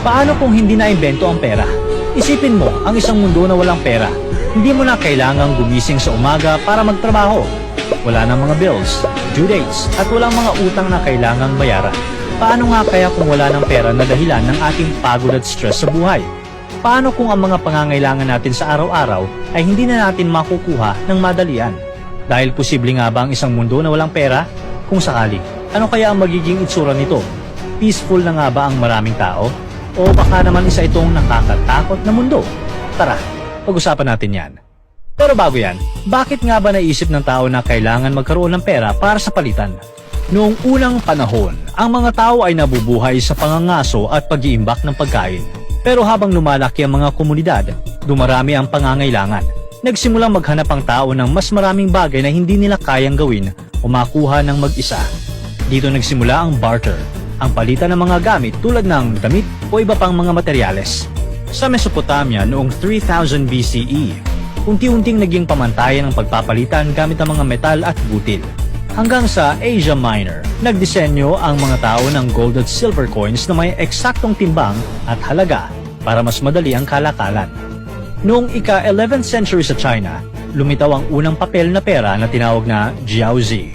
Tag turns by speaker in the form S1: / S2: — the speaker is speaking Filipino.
S1: Paano kung hindi na-imbento ang pera? Isipin mo, ang isang mundo na walang pera. Hindi mo na kailangang gumising sa umaga para magtrabaho. Wala nang mga bills, due dates, at walang mga utang na kailangang bayaran. Paano nga kaya kung wala ng pera na dahilan ng ating pagod at stress sa buhay? Paano kung ang mga pangangailangan natin sa araw-araw ay hindi na natin makukuha ng madalian? Dahil posible nga ba ang isang mundo na walang pera? Kung sakali, ano kaya ang magiging itsura nito? Peaceful na nga ba ang maraming tao? O baka naman isa itong nakakatakot na mundo? Tara, pag-usapan natin yan. Pero bago yan, bakit nga ba naisip ng tao na kailangan magkaroon ng pera para sa palitan? Noong unang panahon, ang mga tao ay nabubuhay sa pangangaso at pag-iimbak ng pagkain. Pero habang lumalaki ang mga komunidad, dumarami ang pangangailangan. Nagsimulang maghanap ang tao ng mas maraming bagay na hindi nila kayang gawin o makuha ng mag-isa. Dito nagsimula ang barter, ang palitan ng mga gamit tulad ng damit o iba pang mga materyales. Sa Mesopotamia noong 3000 BCE, unti-unting naging pamantayan ang pagpapalitan gamit ang mga metal at butil. Hanggang sa Asia Minor, nagdisenyo ang mga tao ng gold at silver coins na may eksaktong timbang at halaga para mas madali ang kalakalan. Noong ika-11th century sa China, lumitaw ang unang papel na pera na tinawag na jiaozi.